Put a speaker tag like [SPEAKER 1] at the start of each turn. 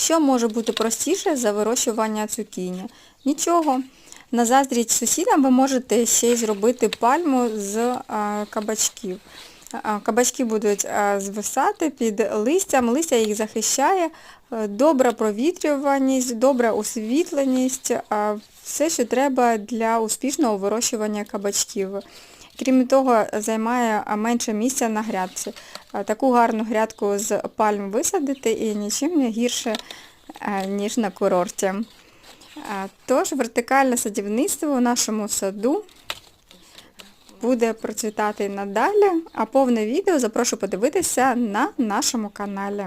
[SPEAKER 1] Що може бути простіше за вирощування цукіні? Нічого. На заздріч сусідам ви можете ще й зробити пальму з кабачків. Кабачки будуть звисати під листям, листя їх захищає, е, добра провітрюваність, добра освітленість, все, що треба для успішного вирощування кабачків. Крім того, займає менше місця на грядці. Таку гарну грядку з пальм висадити і нічим не гірше, е, ніж на курорті. Тож вертикальне садівництво у нашому саду буде процвітати надалі, а повне відео запрошу подивитися на нашому каналі.